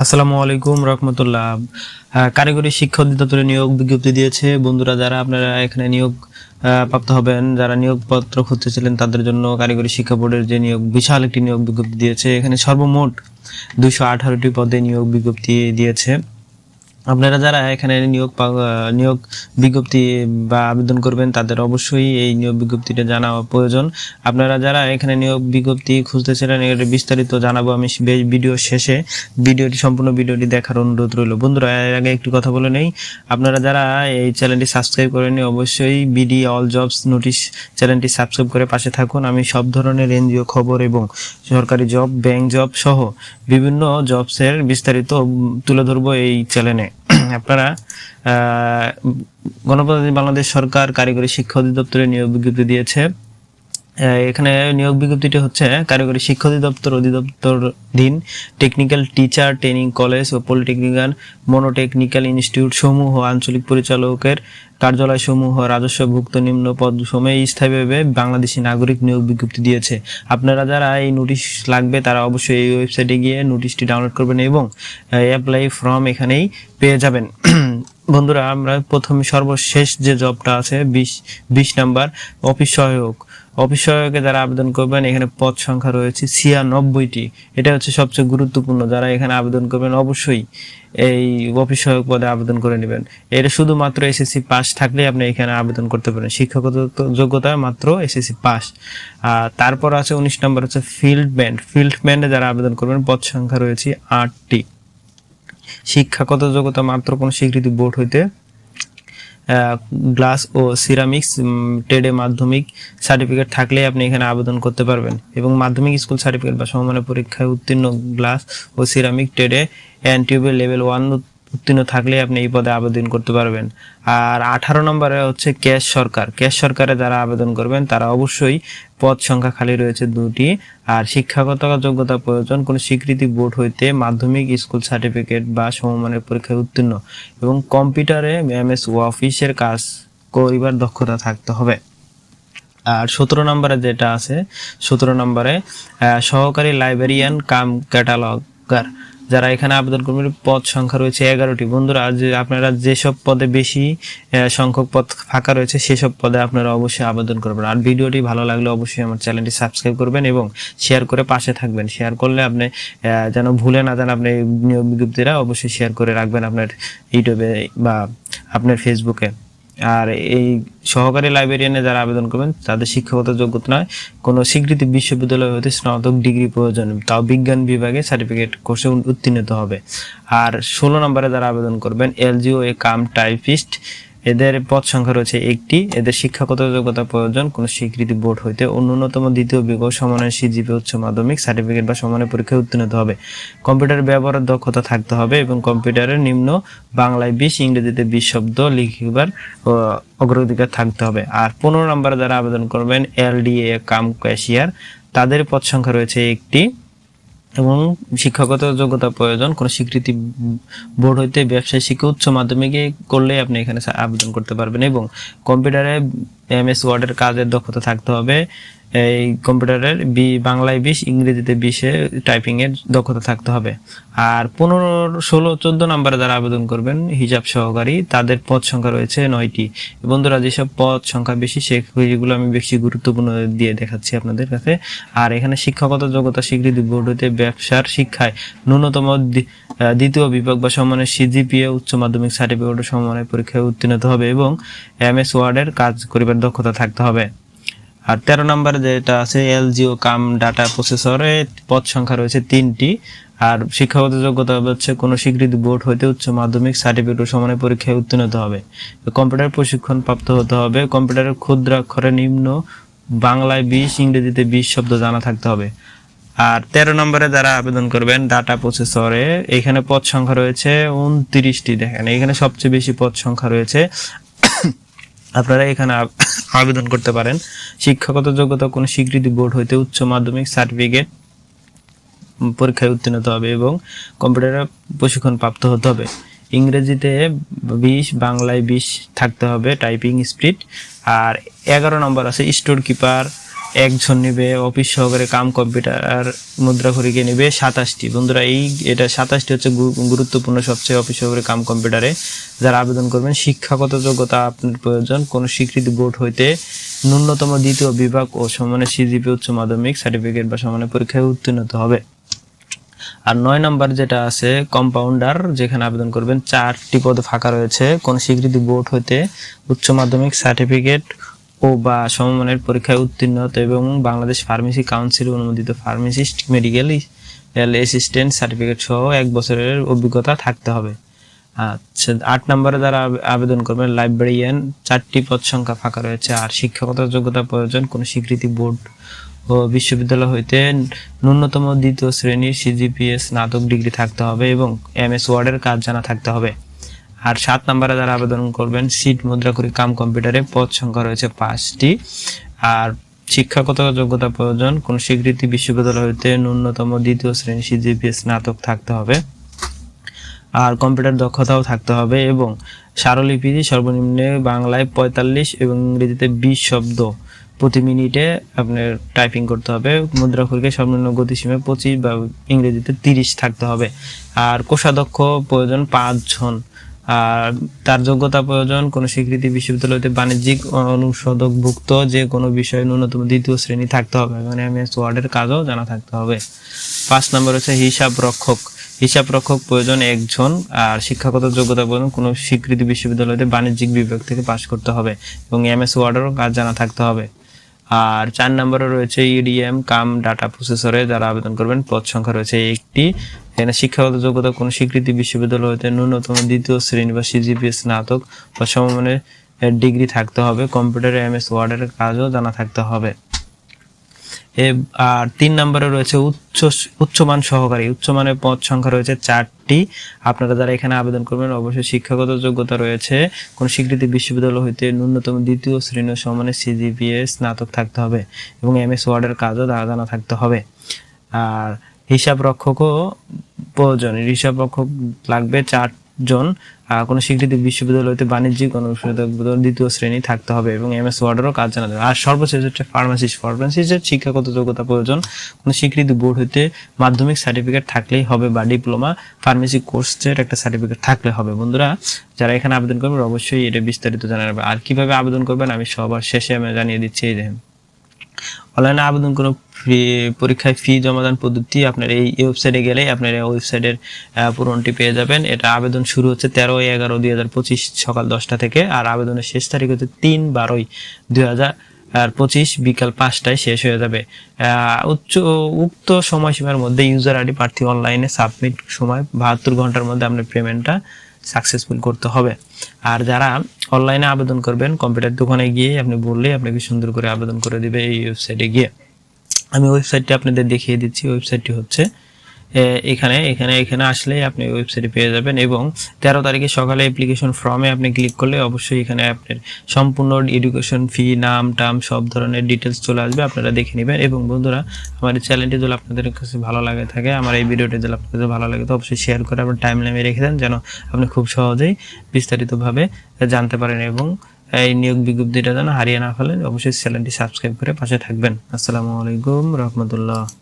আসসালামু আলাইকুম রহমতুল্লাহ। কারিগরি শিক্ষা অধিদপ্তরে নিয়োগ বিজ্ঞপ্তি দিয়েছে। বন্ধুরা, যারা আপনারা এখানে নিয়োগ প্রাপ্ত হবেন, যারা নিয়োগপত্র খুঁজতেছিলেন, তাদের জন্য কারিগরি শিক্ষা বোর্ডের যে নিয়োগ, বিশাল একটি নিয়োগ বিজ্ঞপ্তি দিয়েছে। এখানে সর্বমোট দুশো আঠারোটি পদে নিয়োগ বিজ্ঞপ্তি দিয়েছে। আপনারা যারা এখানে নিয়োগ নিয়োগ বিজ্ঞপ্তি বা আবেদন করবেন, তাদের অবশ্যই এই নিয়োগ বিজ্ঞপ্তিটা জানা প্রয়োজন। আপনারা যারা এখানে নিয়োগ বিজ্ঞপ্তি খুঁজতেছিলেন এর বিস্তারিত জানাব আমি ভিডিও শেষে। ভিডিওটি, সম্পূর্ণ ভিডিওটি দেখার অনুরোধ রইল। বন্ধুরা, এর আগে একটু কথা বলে নেই। আপনারা যারা এই চ্যানেলটি সাবস্ক্রাইব করেনি অবশ্যই বিডি অল জবস নোটিশ চ্যানেলটি সাবস্ক্রাইব করে পাশে থাকুন। আমি সব ধরনের এনজিও খবর এবং সরকারি জব, ব্যাংক জব সহ বিভিন্ন জবসের বিস্তারিত তুলে ধরবো এই চ্যানেলে। আপনারা গণপ্রজাতন্ত্রী বাংলাদেশ সরকার কারিগরি শিক্ষা অধিদপ্তরে নিয়োগ বিজ্ঞপ্তি দিয়েছে। এখানে নিয়োগ বিজ্ঞপ্তিটি হচ্ছে, কারিগরি শিক্ষা অধিদপ্তর অধিদপ্তরধীন টেকনিক্যাল টিচার ট্রেনিং কলেজ ও পলিটেকনিক্যাল মনোটেকনিক্যাল ইনস্টিটিউট সমূহ, আঞ্চলিক পরিচালকের কার্যালয় সমূহ রাজস্বভুক্ত নিম্ন পদ সময়ে স্থায়ীভাবে বাংলাদেশি নাগরিক নিয়োগ বিজ্ঞপ্তি দিয়েছে। আপনারা যারা এই নোটিশ লাগবে, তারা অবশ্যই এই ওয়েবসাইটে গিয়ে নোটিশটি ডাউনলোড করবেন এবং অ্যাপ্লাই ফর্ম এখানেই পেয়ে যাবেন। বন্ধুরা, আমরা প্রথমে সর্বশেষ যে জবটা আছে, বিশ বিশ নাম্বার, অফিস সহায়ক। অফিস সহায়কে যারা আবেদন করবেন, এখানে পদ সংখ্যা রয়েছে ছিয়ানব্বইটি। এটা হচ্ছে সবচেয়ে গুরুত্বপূর্ণ, যারা এখানে আবেদন করবেন, অবশ্যই এই অফিস সহায়ক পদে আবেদন করে নেবেন। এটা শুধুমাত্র এসএসসি পাস থাকলে আপনি এখানে আবেদন করতে পারেন। শিক্ষাগত যোগ্যতা মাত্র এসএসসি পাস। আর তারপর আছে উনিশ নম্বর হচ্ছে ফিল্ড ব্যান্ড। ফিল্ড ব্যান্ডে যারা আবেদন করবেন, পদ সংখ্যা রয়েছে আটটি। শিক্ষাগত যোগ্যতা মাত্র কোনো স্বীকৃতি বোর্ড হইতে গ্লাস ও সিরামিক্স ট্রেডে মাধ্যমিক সার্টিফিকেট থাকলে আপনি এখানে আবেদন করতে পারবেন। এবং মাধ্যমিক স্কুল সার্টিফিকেট বা সমমানের পরীক্ষায় উত্তীর্ণ গ্লাস ও সিরামিক ট্রেডে অ্যান্টিউবেল লেভেল ওয়ান উত্তীর্ণ থাকলে আপনি এই পদে আবেদন করতে পারবেন। আর আঠারো নম্বরে হচ্ছে ক্যাশ সরকার। ক্যাশ সরকারে যারা আবেদন করবেন, তারা অবশ্যই পদ সংখ্যা খালি রয়েছে দুটি। আর শিক্ষাগত যোগ্যতা প্রয়োজন, কোনো স্বীকৃতি বোর্ড হইতে মাধ্যমিক, স্কুল সার্টিফিকেট বা সমমানের পরীক্ষায় উত্তীর্ণ। এবং কম্পিউটারে এমএস অফিসের কাজ করিবার দক্ষতা থাকতে হবে। আর সতেরো নম্বরে যেটা আছে, সতেরো নম্বরে সহকারী লাইব্রেরিয়ান কাম ক্যাটালগার। যারা এখানে আবেদন করবেন, পদ সংখ্যা রয়েছে এগারোটি। বন্ধুরা যে আপনারা যেসব পদে বেশি সংখ্যক পদ ফাঁকা রয়েছে, সেসব পদে আপনারা অবশ্যই আবেদন করবেন। আর ভিডিওটি ভালো লাগলে অবশ্যই আমার চ্যানেলটি সাবস্ক্রাইব করবেন এবং শেয়ার করে পাশে থাকবেন। শেয়ার করলে আপনি যেন ভুলে না যান আপনি নিয়োগ বিজ্ঞপ্তিরা, অবশ্যই শেয়ার করে রাখবেন আপনার ইউটিউবে বা আপনার ফেসবুকে। আর এই সহকারী লাইব্রেরিয়ানে যারা আবেদন করবেন, তাদের শিক্ষাগত যোগ্যতা নয়। কোনো স্বীকৃতি বিশ্ববিদ্যালয় হতে স্নাতক ডিগ্রি প্রয়োজন, তাও বিজ্ঞান বিভাগে সার্টিফিকেট কোর্সে উত্তীর্ণ হবে। আর ষোলো নম্বরে যারা আবেদন করবেন এলজিও এ কাম টাইপিস্ট এদের পদ সংখ্যা রয়েছে একটি। এদের শিক্ষাগত যোগ্যতা প্রয়োজন। কোনো স্বীকৃতি বোর্ড হইতে অন্যতম দ্বিতীয় বিজ্ঞ সমানের সিজিপি উচ্চ মাধ্যমিক সার্টিফিকেট বা সমানের পরীক্ষায় উত্তীর্ণ হতে হবে। কম্পিউটার ব্যবহারের দক্ষতা থাকতে হবে এবং কম্পিউটারের নিম্ন বাংলায় বিশ, ইংরেজিতে বিশ শব্দ লিখিবার অগ্রাধিকার থাকতে হবে। আর পনেরো নম্বরে যারা আবেদন করবেন এলডিএ কাম ক্যাশিয়ার, তাদের পদ সংখ্যা রয়েছে একটি। এবং শিক্ষাগত যোগ্যতা প্রয়োজন, কোন স্বীকৃতি বোর্ড হইতে ব্যবসায় শিক্ষা উচ্চ মাধ্যমিকে করলে আপনি এখানে আবেদন করতে পারবেন এবং কম্পিউটারে এম এস ওয়ার্ডের কাজের দক্ষতা থাকতে হবে। এই কম্পিউটারের বি বাংলায় বিশ, ইংরেজিতে বিশে টাইপিং এর দক্ষতা থাকতে হবে। আর পনেরো, ষোলো, চোদ্দ নম্বরে যারা আবেদন করবেন, হিসাব সহকারী, তাদের পদ সংখ্যা রয়েছে নয়টি। বন্ধুরা, যেসব পদ সংখ্যা বেশি, সেগুলো আমি বেশি গুরুত্বপূর্ণ দিয়ে দেখাচ্ছি আপনাদের কাছে। আর এখানে শিক্ষাগত যোগ্যতা, স্বীকৃতি বোর্ড হতে ব্যবসার শিক্ষায় ন্যূনতম দ্বিতীয় বিভাগ বা সমানের সিজিপিএ উচ্চ মাধ্যমিক সার্টিফিকেট ও সমানের পরীক্ষায় উত্তীর্ণ হতে হবে এবং এম এস ওয়ার্ডের কাজ করিবার দক্ষতা থাকতে হবে। আর তেরো নম্বরে যেটা আছে, এলজিও কাম ডাটা প্রসেসরে পদ সংখ্যা রয়েছে তিনটি। আর শিক্ষাগত যোগ্যতা হচ্ছে কোনো স্বীকৃতি বোর্ড হইতে উচ্চ মাধ্যমিক সার্টিফিকেট ও সমানের পরীক্ষায় উত্তীর্ণ হতে হবে। কম্পিউটার প্রশিক্ষণ প্রাপ্ত হতে হবে। কম্পিউটারের ক্ষুদ্রাক্ষরে নিম্ন বাংলায় বিশ, ইংরেজিতে বিশ শব্দ জানা থাকতে হবে। আর তেরো নম্বরে যারা আবেদন করবেন, ডাটা প্রসেসরে, এখানে পদ সংখ্যা রয়েছে উনত্রিশটি। দেখেন, এখানে সবচেয়ে বেশি পদ সংখ্যা রয়েছে। আপনারা এখানে আবেদন করতে পারেন। শিক্ষাগত যোগ্যতা কোনো স্বীকৃতি বোর্ড হইতে উচ্চ মাধ্যমিক সার্টিফিকেট পরীক্ষায় উত্তীর্ণ হতে হবে এবং কম্পিউটারে প্রশিক্ষণ প্রাপ্ত হতে হবে। ইংরেজিতে বিশ, বাংলায় বিশ থাকতে হবে, টাইপিং স্পিড। আর এগারো নম্বর আছে স্টোর কিপার একজন নিবে অফিস সহকারে কাম কম্পিউটার মুদ্রা খড়িকে নিবে সাতাশটি। বন্ধুরা, এই, এটা সাতাশটি হচ্ছে গুরুত্বপূর্ণ সবচেয়ে অফিস সহকারে কাম কম্পিউটারে যারা আবেদন করবেন, শিক্ষাগত যোগ্যতা আপনার প্রয়োজন। কোনো স্বীকৃতি বোর্ড হইতে ন্যূনতম দ্বিতীয় বিভাগ ও সমানের সিজিপি, উচ্চ মাধ্যমিক সার্টিফিকেট বা সমানে পরীক্ষায় উত্তীর্ণ হবে। আর নয় নম্বর যেটা আছে কম্পাউন্ডার যেখানে আবেদন করবেন, চারটি পদ ফাঁকা রয়েছে। কোন স্বীকৃতি বোর্ড হইতে উচ্চ মাধ্যমিক সার্টিফিকেট ও বা সমমানের পরীক্ষায় উত্তীর্ণ হতে এবং বাংলাদেশ ফার্মেসি কাউন্সিল অনুমোদিত ফার্মেসিস্ট, মেডিকেল অ্যাসিস্ট্যান্ট সার্টিফিকেট সহ এক বছরের অভিজ্ঞতা থাকতে হবে। আচ্ছা আট নম্বরে যারা আবেদন করবেন, লাইব্রেরিয়ান, চারটি পদ সংখ্যা ফাঁকা রয়েছে। আর শিক্ষাগত যোগ্যতা প্রয়োজন কোনো স্বীকৃতি বোর্ড ও বিশ্ববিদ্যালয় হইতে ন্যূনতম দ্বিতীয় শ্রেণির সিজিপিএস স্নাতক ডিগ্রি থাকতে হবে এবং এমএস ওয়ার্ডের কাজ জানা থাকতে হবে। আর সাত নম্বরে যারা আবেদন করবেন সিট মুদ্রা করি কাম কম্পিউটারে পদ সংখ্যা রয়েছে পাঁচটি। আর শিক্ষাগত যোগ্যতা প্রয়োজন, কোন স্বীকৃতি বিশ্ববিদ্যালয় হইতে ন্যূনতম দ্বিতীয় শ্রেণি সিজিপিএস স্নাতক থাকতে হবে। আর কম্পিউটার দক্ষতাও থাকতে হবে এবং স্মারলিপি সর্বনিম্নে বাংলায় পঁয়তাল্লিশ এবং ইংরেজিতে বিশ শব্দ প্রতি মিনিটে আপনার টাইপিং করতে হবে। মুদ্রাক্ষরকে সর্বনিম্ন গতিসীমে পঁচিশ বা ইংরেজিতে তিরিশ থাকতে হবে। আর কোষাধ্যক্ষ প্রয়োজন পাঁচজন। তার যোগ্যতা প্রয়োজন কোনো স্বীকৃতি বিশ্ববিদ্যালয়তে বাণিজ্যিক অনুষদকভুক্ত যে কোনো বিষয়ে ন্যূনতম দ্বিতীয় শ্রেণি থাকতে হবে। মানে এমএস ওয়ার্ডের কাজও জানা থাকতে হবে। পাঁচ নম্বর হচ্ছে হিসাব রক্ষক। হিসাব রক্ষক প্রয়োজন একজন আর শিক্ষাগত যোগ্যতা প্রয়োজন কোনো স্বীকৃতি বিশ্ববিদ্যালয়তে বাণিজ্যিক বিভাগ থেকে পাশ করতে হবে এবং এমএস ওয়ার্ডেরও কাজ জানা থাকতে হবে। আর চার নম্বরে রয়েছে ইডিএম কাম, ডাটা প্রসেসরে যারা আবেদন করবেন, পদ সংখ্যা রয়েছে একটি। এখানে শিক্ষাগত যোগ্যতা কোনো স্বীকৃতি বিশ্ববিদ্যালয় হতে ন্যূনতম দ্বিতীয় শ্রেণি বা সিজিপিএস স্নাতক বা সমমানের ডিগ্রি থাকতে হবে। কম্পিউটারে এম এস ওয়ার্ডের কাজও জানা থাকতে হবে। আর তিন নম্বরে রয়েছে উচ্চ, উচ্চমান সহকারী। উচ্চমানের পদ সংখ্যা রয়েছে চারটি। আপনারা যারা এখানে আবেদন করবেন, অবশ্যই শিক্ষাগত যোগ্যতা রয়েছে। কোন স্বীকৃতি বিশ্ববিদ্যালয় হইতে ন্যূনতম দ্বিতীয় শ্রেণির সমানের সিজিপিএ স্নাতক থাকতে হবে এবং এম এস ওয়ার্ডের কাজও জানা থাকতে হবে। আর হিসাব রক্ষকও প্রয়োজন। হিসাব রক্ষক লাগবে চারজন। কোনো স্বীকৃতি বিশ্ববিদ্যালয় হতে বাণিজ্যিক অনুষদক দ্বিতীয় শ্রেণি থাকতে হবে এবং এমএস ওয়ার্ডেরও কাজ জানা যাবে আর সর্বশেষ হচ্ছে ফার্মাসিস্ট ফার্মাসিস্টের শিক্ষাগত যোগ্যতা প্রয়োজন, কোনো স্বীকৃতি বোর্ড হতে মাধ্যমিক সার্টিফিকেট থাকলেই হবে বা ডিপ্লোমা ফার্মেসি কোর্সের একটা সার্টিফিকেট থাকলে হবে। বন্ধুরা, যারা এখানে আবেদন করবেন অবশ্যই এটা বিস্তারিত জানা যাবে আর কীভাবে আবেদন করবেন আমি সবার শেষে আমি জানিয়ে দিচ্ছি এই দেখেন অনলাইনে আবেদন কোনো পরীক্ষায় ফি জমাদান পদ্ধতি আপনার এই ওয়েবসাইটে গেলেই আপনার এই ওয়েবসাইটের পূরণটি পেয়ে যাবেন। এটা আবেদন শুরু হচ্ছে তেরো এগারো দুই হাজার পঁচিশ সকাল দশটা থেকে আর আবেদনের শেষ তারিখ হচ্ছে তিন বারোই দুই হাজার আর পঁচিশ বিকাল পাঁচটায় শেষ হয়ে যাবে। উচ্চ, উক্ত সময়সীমার মধ্যে ইউজার আইডি প্রার্থী অনলাইনে সাবমিট সময় বাহাত্তর ঘণ্টার মধ্যে আপনার পেমেন্টটা সাকসেসফুল করতে হবে। আর যারা অনলাইনে আবেদন করবেন, কম্পিউটার দোকানে গিয়ে আপনি বললে আপনাকে সুন্দর করে আবেদন করে দিবে এই ওয়েবসাইটে গিয়ে। আমি ওয়েবসাইটটি আপনাদের দেখিয়ে দিচ্ছি ওয়েবসাইটটি হচ্ছে এখানে এখানে এখানে আসলেই আপনি ওয়েবসাইটে পেয়ে যাবেন এবং তেরো তারিখে সকালে অ্যাপ্লিকেশন ফর্মে আপনি ক্লিক করলে অবশ্যই এখানে আপনার সম্পূর্ণ এডুকেশন ফি নাম, টাম সব ধরনের ডিটেলস চলে আসবে, আপনারা দেখে নেবেন। এবং বন্ধুরা, আমার এই চ্যানেলটি যদি আপনাদের কাছে ভালো লাগে থাকে, আমার এই ভিডিওটি যদি আপনাদের ভালো লাগে, তো অবশ্যই শেয়ার করে আপনার টাইম লাইনে রেখে দেন, যেন আপনি খুব সহজেই বিস্তারিতভাবে জানতে পারেন এবং এই নিয়োগ বিজ্ঞপ্তিটা যেন হারিয়ে না ফেলেন। অবশ্যই চ্যানেলটি সাবস্ক্রাইব করে পাশে থাকবেন। আসসালামু আলাইকুম রহমতুল্লাহ।